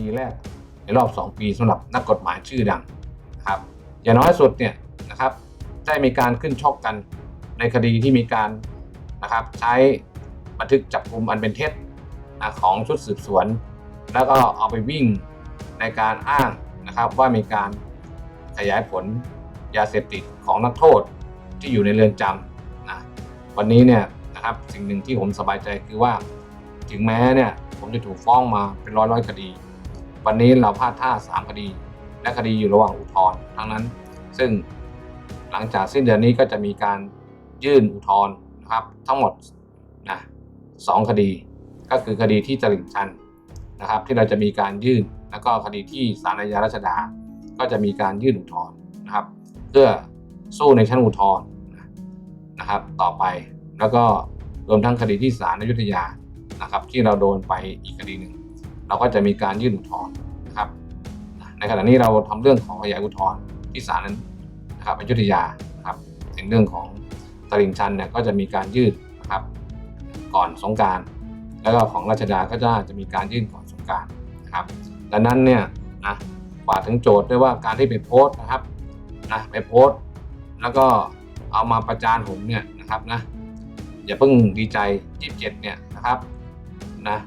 ดีแรกในรอบ 2 ปีสำหรับนักกฎหมายชื่อดังนะครับ อย่างน้อยสุดเนี่ยนะครับได้มีการขึ้นชกกันในคดีที่มีการนะครับใช้บันทึกจับกลุ่มอันเป็นเท็จของชุดสืบสวน แล้วก็เอาไปวิ่งในการอ้างนะครับว่ามีการขยายผลยาเสพติดของนักโทษที่อยู่ในเรือนจำนะวันนี้เนี่ยนะครับสิ่งหนึ่งที่ผมสบายใจคือว่า ถึงแม้เนี่ยผมจะถูกฟ้องมาเป็นร้อยร้อยคดี วันนี้เราพลาดท่าสามคดี และคดีอยู่ระหว่างอุทธรณ์ทั้งนั้น ซึ่งหลังจากสิ้นเดือนนี้ก็จะมีการยื่นอุทธรณ์นะครับทั้งหมดนะสองคดี ก็คือคดีที่ตลิ่งชันนะครับ ที่เราจะมีการยื่นแล้วก็คดีที่ศาลอาญารัชดา ก็จะมีการยื่นอุทธรณ์นะครับ เพื่อสู้ในชั้นอุทธรณ์นะครับต่อไปแล้วก็รวมทั้งคดีที่ศาลอยุธยานะครับ ที่เราโดนไปอีกคดีหนึ่ง เราก็จะมีการยื่นอุทธรณ์นะครับในขณะนี้เราทำเรื่องของขยายอุทธรณ์ที่ศาลนั้นนะครับอยุธยานะครับในเรื่องของตลิ่งชันเนี่ยก็จะมีการยื่นนะครับก่อนสงการแล้วก็ของราชดาก็จะจะมีการยื่นก่อนสงการนะครับดังนั้นเนี่ยนะฝากถึงโจทย์ด้วยว่าการที่ไปโพสต์นะครับนะไปโพสต์ แล้วก็เอามาประจานผมเนี่ยนะครับนะอย่าเพิ่งดีใจ 27 เนี่ยนะครับนะ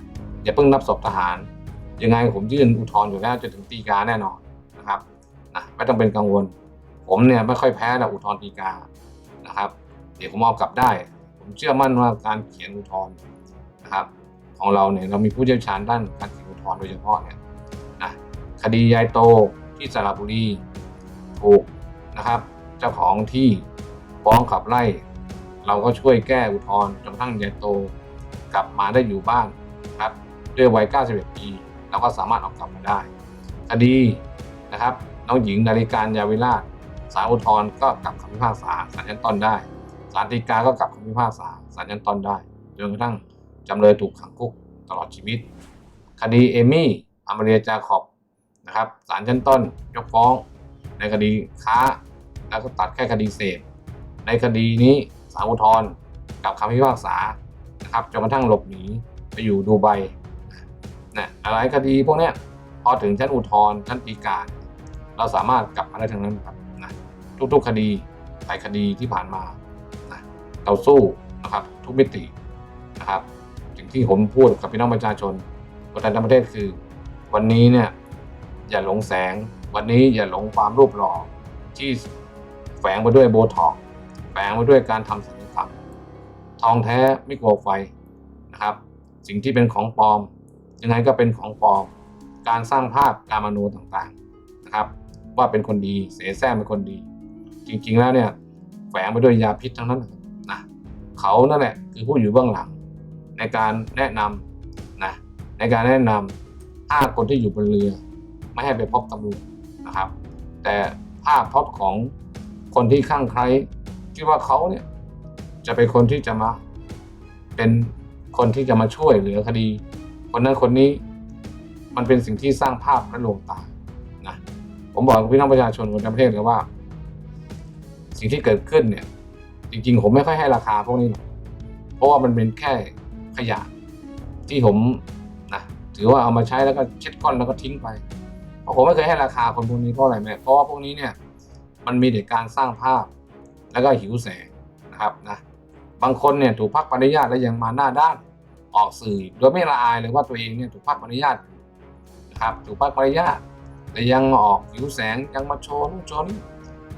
อย่าเพิ่งนับศพทหาร ยังไงผมยื่นอุทธรณ์อยู่แล้วจนถึงตีกาแน่นอนนะครับนะไม่ต้องเป็นกังวล ผมเนี่ยไม่ค่อยแพ้แล้วอุทธรณ์ตีกานะครับ เดี๋ยวผมเอากลับได้ ผมเชื่อมั่นว่าการเขียนอุทธรณ์นะครับของเราเนี่ยเรามีผู้เชี่ยวชาญด้านการเขียนอุทธรณ์โดยเฉพาะเนี่ยนะคดียายโตที่สระบุรีถูกนะครับ เจ้าของที่ฟ้องขับไล่ เราก็ช่วยแก้อุทธรณ์จนกระทั่งยายโตกลับมาได้อยู่บ้านนะครับด้วยวัย 91 ปี เราก็สามารถเอากลับมาได้ คดีนะครับน้องหญิงนาฬิการยาวิราชศาลอุทธรณ์ก็กลับคำพิพากษาศาลชั้นต้นได้ศาลฎีกาก็กลับคำพิพากษาศาลชั้นต้นได้จนกระทั่งจำเลยถูกขังคุกตลอดชีวิต คดีเอมี่อเมเรียจาคอบนะครับศาลชั้นต้นยกฟ้อง ในคดีค้า แล้วก็ตัดแค่คดีเสพในคดีนี้ศาลอุทธรณ์กลับคำพิพากษานะครับจนกระทั่งหลบหนีไปอยู่ดูไบ นะหลายคดีพวกเนี้ยพอถึงชั้นอุทธรณ์ชั้นฎีกาเราสามารถกลับมาได้ทั้งนั้นครับนะทุกๆคดีหลายคดีที่ผ่านมานะเราสู้นะครับทุกมิตินะครับสิ่งที่ผมพูดกับพี่น้องประชาชนคนไทยทั้งประเทศคือ วันนี้เนี่ยอย่าหลงแสง วันนี้อย่าหลงความรูปหล่อที่แฝงไปด้วยโบท็อกแฝงไปด้วยการทำศัลยกรรมทองแท้ไม่กลัวไฟนะครับ สิ่งที่เป็นของปลอม ยังไงก็เป็นของปลอมการสร้างภาพการมโนต่างๆนะครับ ว่าเป็นคนดีเสแสร้งเป็นคนดี จริงๆแล้วเนี่ยแฝงไปด้วยยาพิษทั้งนั้นนะเขานั่นแหละคือผู้อยู่เบื้องหลัง ในการแนะนำนะในการแนะนำห้าคนที่อยู่บนเรือ ไม่ให้ไปพบตำรวจนะครับ แต่ภาพพจน์ของคนที่ข้างใครคิดว่าเขาเนี่ยจะเป็นคนที่จะมาเป็นคนที่จะมาช่วยเหลือคดี คนนั้นคนนี้มันเป็นสิ่งที่สร้างภาพและลวงตานะผมบอกพี่น้องประชาชนคนทั้งประเทศเลยว่า สิ่งที่เกิดขึ้นเนี่ย จริง ๆ ผมไม่ค่อยให้ราคาพวกนี้หรอกเพราะว่ามันเป็นแค่ขยะที่ผมนะถือว่าเอามาใช้แล้วก็เช็ดก้อนแล้วก็ทิ้งไปเพราะผมไม่เคยให้ราคาคนพวกนี้เพราะอะไรแม่เพราะว่าพวกนี้เนี่ย มันมีแต่การสร้างภาพแล้วก็หิวแสงนะครับนะบางคนเนี่ยถูกพักปริญาตแล้วยังมาหน้าด้าน ออกสื่อโดยไม่ละอายเลยว่าตัวเองเนี่ยถูกพักอนุญาตนะครับถูกพักอนุญาตแต่ยังมาออกผิวแสงยังมาโชว์นู่นโชว์นี่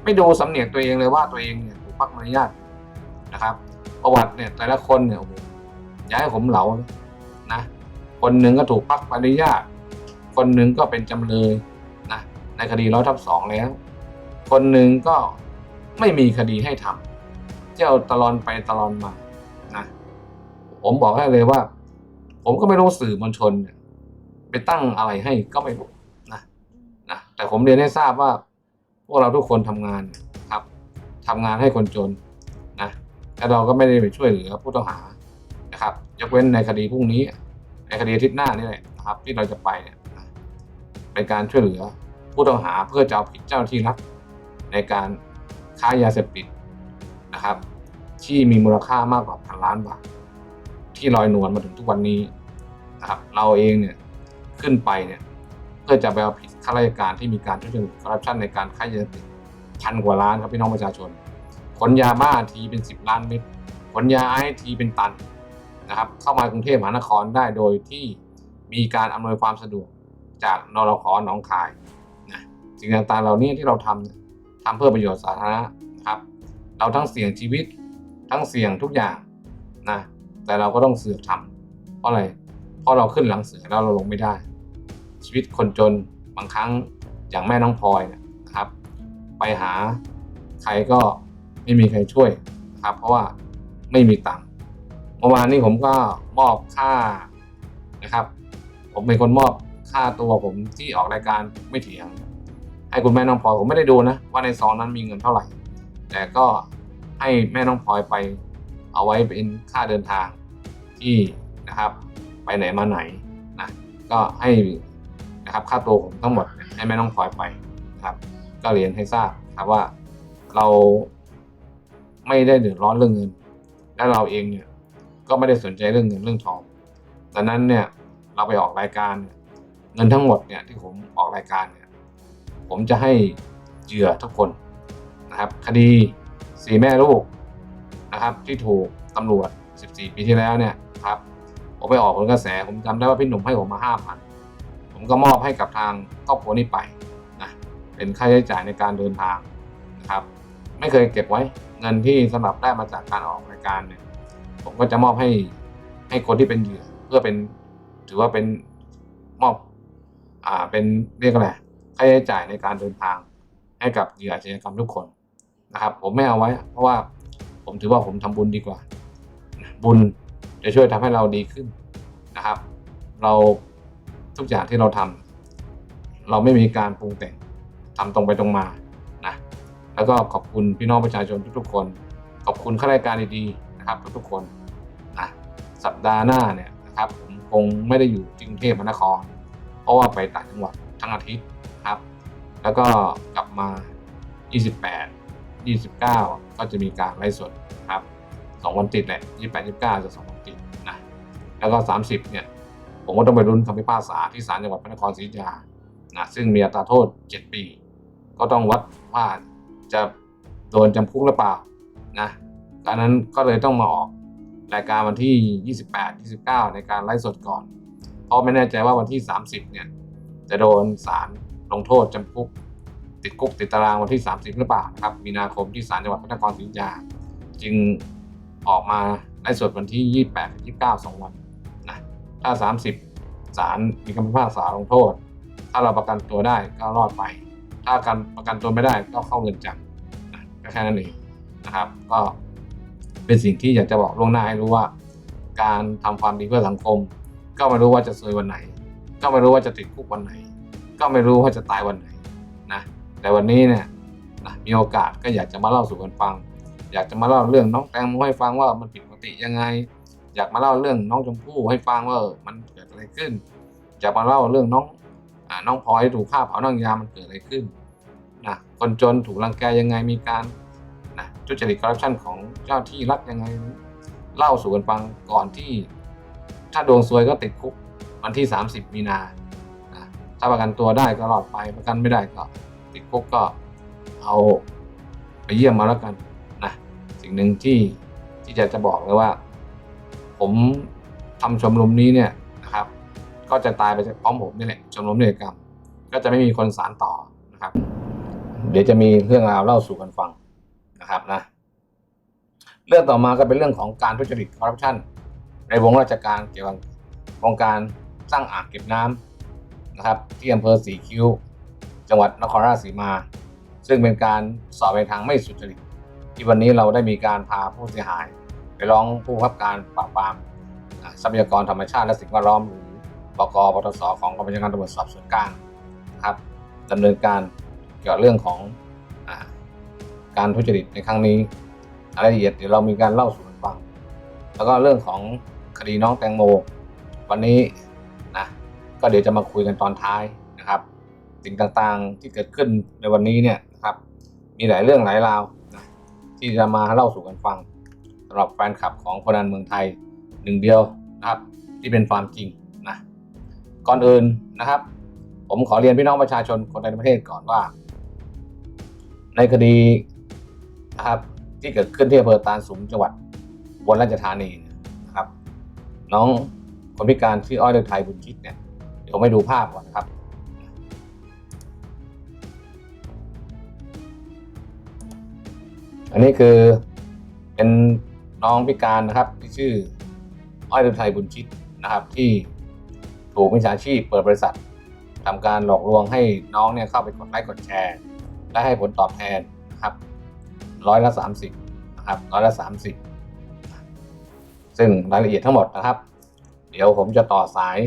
ไม่ดูสำเนียกตัวเองเลยว่าตัวเองเนี่ยถูกพักอนุญาตนะครับ ประวัติเนี่ยแต่ละคนเนี่ยโอ้โหย่าให้ผมเหลานะคนหนึ่งก็ถูกพักอนุญาต คนหนึ่งก็เป็นจำเลยนะในคดีร้อยทับสองแล้ว คนหนึ่งก็ไม่มีคดีให้ทำเจ้าตลอนไปตลอนมา ผมบอกให้เลยว่า ผมก็ไม่รู้สื่อมวลชนเนี่ยไปตั้งอะไรให้ก็ไม่รู้นะนะแต่ผมเรียนให้ทราบว่า พวกเราทุกคนทำงานครับทำงานให้คนจนนะและเราก็ไม่ได้ไปช่วยเหลือผู้ต้องหานะครับ ยกเว้นในคดีพรุ่งนี้ ในคดีอาทิตย์หน้านี่แหละนะครับ ที่เราจะไปเนี่ยเป็นการช่วยเหลือผู้ต้องหาเพื่อจะเอาผิดเจ้าหน้าที่รัฐในการค้ายาเสพติดนะครับ ที่มีมูลค่ามากกว่าพันล้านบาท ที่ลอยนวลมาถึงทุกวันนี้นะครับเราเองเนี่ยขึ้นไปเนี่ยเพื่อจะไปเอาผิดข้าราชการที่มีการทุจริตคอร์รัปชันในการค้ายาเสพติดพันกว่าล้านครับพี่น้องประชาชน ขนยาบ้าทีเป็น 10 ล้านเม็ดขนยาไอทีเป็นตันนะครับเข้ามากรุงเทพมหานครได้โดยที่มีการอำนวยความสะดวกจากนรขอหนองคายนะสิ่งต่างๆเหล่านี้ที่เราทำทำเพื่อประโยชน์สาธารณะนะครับ เราทั้งเสี่ยงชีวิตทั้งเสี่ยงทุกอย่างนะ แต่เราก็ต้องเสือกทำเพราะอะไร เพราะเราขึ้นหลังเสือแล้วเราลงไม่ได้ ชีวิตคนจนบางครั้งอย่างแม่น้องพลอยนยนะครับ ไปหาใครก็ไม่มีใครช่วยนะครับ เพราะว่าไม่มีตังค์เมื่อวานนี้ผมก็มอบค่านะครับ ผมเป็นคนมอบค่าตัวผมที่ออกรายการไม่เถียง ให้คุณแม่น้องพลอยผมไม่ได้ดูนะ ว่าในซองนั้นมีเงินเท่าไหร่ แต่ก็ให้แม่น้องพลอยไป เอาไว้เป็นค่าเดินทางที่นะครับ ไปไหนมาไหนนะก็ให้นะครับค่าตัวผมทั้งหมดให้แม่น้องพลอยไปนะครับ ก็เรียนให้ทราบครับว่าเราไม่ได้เดือดร้อนเรื่องเงิน และเราเองเนี่ยก็ไม่ได้สนใจเรื่องเงินเรื่องทองดังนั้นเนี่ยเราไปออกรายการเเงินทั้งหมดเนี่ยที่ผมออกรายการเนี่ยผมจะให้เหยื่อทุกคนนะครับ คดีสี่แม่ลูก นะครับ ที่ถูกตำรวจ 14 ปีที่แล้วเนี่ยครับผมไปออกผลกระแสผมจำได้ว่าพี่หนุ่มให้ผมมาห้าพันผมก็มอบให้กับทางครอบครัวนี้ไปนะเป็นค่าใช้จ่ายในการเดินทางนะครับ ไม่เคยเก็บไว้เงินที่สำหรับได้มาจากการออกรายการเนี่ยผมก็จะมอบให้ให้คนที่เป็นเหยื่อเพื่อเป็นถือว่าเป็นมอบอ่าเป็นเรียกอะไรค่าใช้จ่ายในการเดินทางให้กับเหยื่ออาชญากรรมทุกคนนะครับ ผมไม่เอาไว้ เพราะว่า ผมถือว่าผมทำบุญดีกว่า บุญจะช่วยทำให้เราดีขึ้นนะครับ เราทุกอย่างที่เราทำเราไม่มีการปรุงแต่งทำตรงไปตรงมานะแล้วก็ขอบคุณพี่น้องประชาชนทุกๆคน ขอบคุณข้าราชการดีๆนะครับ ทุกๆคนนะสัปดาห์หน้าเนี่ยนะครับผมคงไม่ได้อยู่กรุงเทพมหานคร เพราะว่าไปต่างจังหวัดทั้งอาทิตย์นะครับ แล้วก็กลับมา 28 29 ก็จะมีการไลฟ์สดครับสองวันติดแหละ28 29 จะสองวันติดนะแล้วก็ 30 เนี่ย ผมก็ต้องไปรุ้นคำพิพากษาที่ศาลจังหวัดพระนครศรีอยุธยานะซึ่งมีอัตราโทษ 7 ปี ก็ต้องวัดว่าจะโดนจำคุกหรือเปล่านะดังนั้นก็เลยต้องมาออกรายการวันที่ 28 29 ในการไลฟ์สดก่อน เพราะไม่แน่ใจว่าวันที่ 30 เนี่ย จะโดนศาลลงโทษจำคุก ติดคุกติดตารางวันที่ 30หรือเปล่านะครับ มีนาคมที่ศาลจังหวัดพระนครศรีอยุธยา จึงออกมาไลฟ์สดวันที่ 28 29 2 วันนะถ้า 30ศาลมีคำพิพากษาลงโทษ ถ้าเราประกันตัวได้ก็รอดไป ถ้าการประกันตัวไม่ได้ก็เข้าเรือนจำนะก็แค่นั้นเองนะครับ ก็เป็นสิ่งที่อยากจะบอกล่วงหน้าให้รู้ว่า การทำความดีเพื่อสังคม ก็ไม่รู้ว่าจะซวยวันไหน ก็ไม่รู้ว่าจะติดคุกวันไหน ก็ไม่รู้ว่าจะตายวันไหน แต่วันนี้เนี่ยมีโอกาสก็อยากจะมาเล่าสู่กันฟัง อยากจะมาเล่าเรื่องน้องแตงโมให้ฟังว่ามันผิดปกติยังไง อยากมาเล่าเรื่องน้องชมพู่ให้ฟังว่ามันเกิดอะไรขึ้นอยากมาเล่าเรื่องน้องอน้องพลอยถูกฆ่าเผานั่งยามันเกิดอะไรขึ้นนะคนจนถูกรังแกยังไงมีการนะทุจริตคอร์รัปชันของเจ้าที่รัฐยังไง เล่าสู่กันฟังก่อนที่ ถ้าดวงซวยก็ติดคุกวันที่ 30 มีนานะถ้าประกันตัวได้ก็รอดไปประกันไม่ได้ก็ ติดคุกก็เอาไปเยี่ยมมาแล้วกันนะสิ่งหนึ่งที่ที่จะจะบอกเลยว่า ผมทำชมรมนี้เนี่ยนะครับ ก็จะตายไปพร้อมผมนี่แหละชมรมนิติกรรม ก็จะไม่มีคนสารต่อนะครับ เดี๋ยวจะมีเรื่องราวเล่าสู่กันฟังนะครับนะเรื่องต่อมาก็เป็นเรื่องของการทุจริตคอร์รัปชันในวงราชการเกี่ยวกับโครงการสร้างอ่างเก็บน้ำนะครับ ที่อำเภอสีคิ้ว จังหวัดนครราชสีมา ซึ่งเป็นการสอบในทางไม่สุจริต ที่วันนี้เราได้มีการพาผู้เสียหาย ไปร้องผู้บับการปราบปรามทรัพยากรธรรมชาติและสิ่งแวดล้อมหรือบกปทศของกองบัญชาการตำรวจสอบสวนกลางนะครับดำเนินการเกี่ยวกับเรื่องของอการทุจริตในครั้งนี้รายละเอียดเดี๋ยวเรามีการเล่าสู่กันฟัง แล้วก็เรื่องของคดีน้องแตงโม วันนี้นะก็เดี๋ยวจะมาคุยกันตอนท้าย สิ่งต่างๆที่เกิดขึ้นในวันนี้เนี่ยนะครับ มีหลายเรื่องหลายราวนะที่จะมาเล่าสู่กันฟังสำหรับแฟนคลับของคนดันเมืองไทยหนึ่งเดียวนะครับ ที่เป็นความจริงนะก่อนอื่นนะครับ ผมขอเรียนพี่น้องประชาชนคนในประเทศก่อนว่า ในคดีนะครับที่เกิดขึ้นที่อำเภอตาลสูงจังหวัดบนราชธานีนะครับ น้องคนพิการชื่ออ้อยเลือไทยบุญชิตเนี่ยเดี๋ยวผมให้ดูภาพก่อนนะครับ อันนี้คือเป็นน้องพิการนะครับที่ชื่ออ้อยเลือไทยบุญชิตนะครับ ที่ถูกมิจฉาชีพเปิดบริษัททำการหลอกลวงให้น้องเนี่ยเข้าไปกดไลค์กดแชร์ และให้ผลตอบแทนนะครับร้อยละสามสิบนะครับร้อยละสามสิบซึ่งรายละเอียดทั้งหมดนะครับ เดี๋ยวผมจะต่อสาย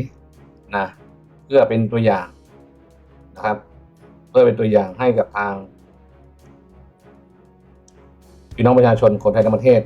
นะเพื่อเป็นตัวอย่างนะครับ เพื่อเป็นตัวอย่างให้กับทาง พี่น้องประชาชนคนไทยทั้งประเทศ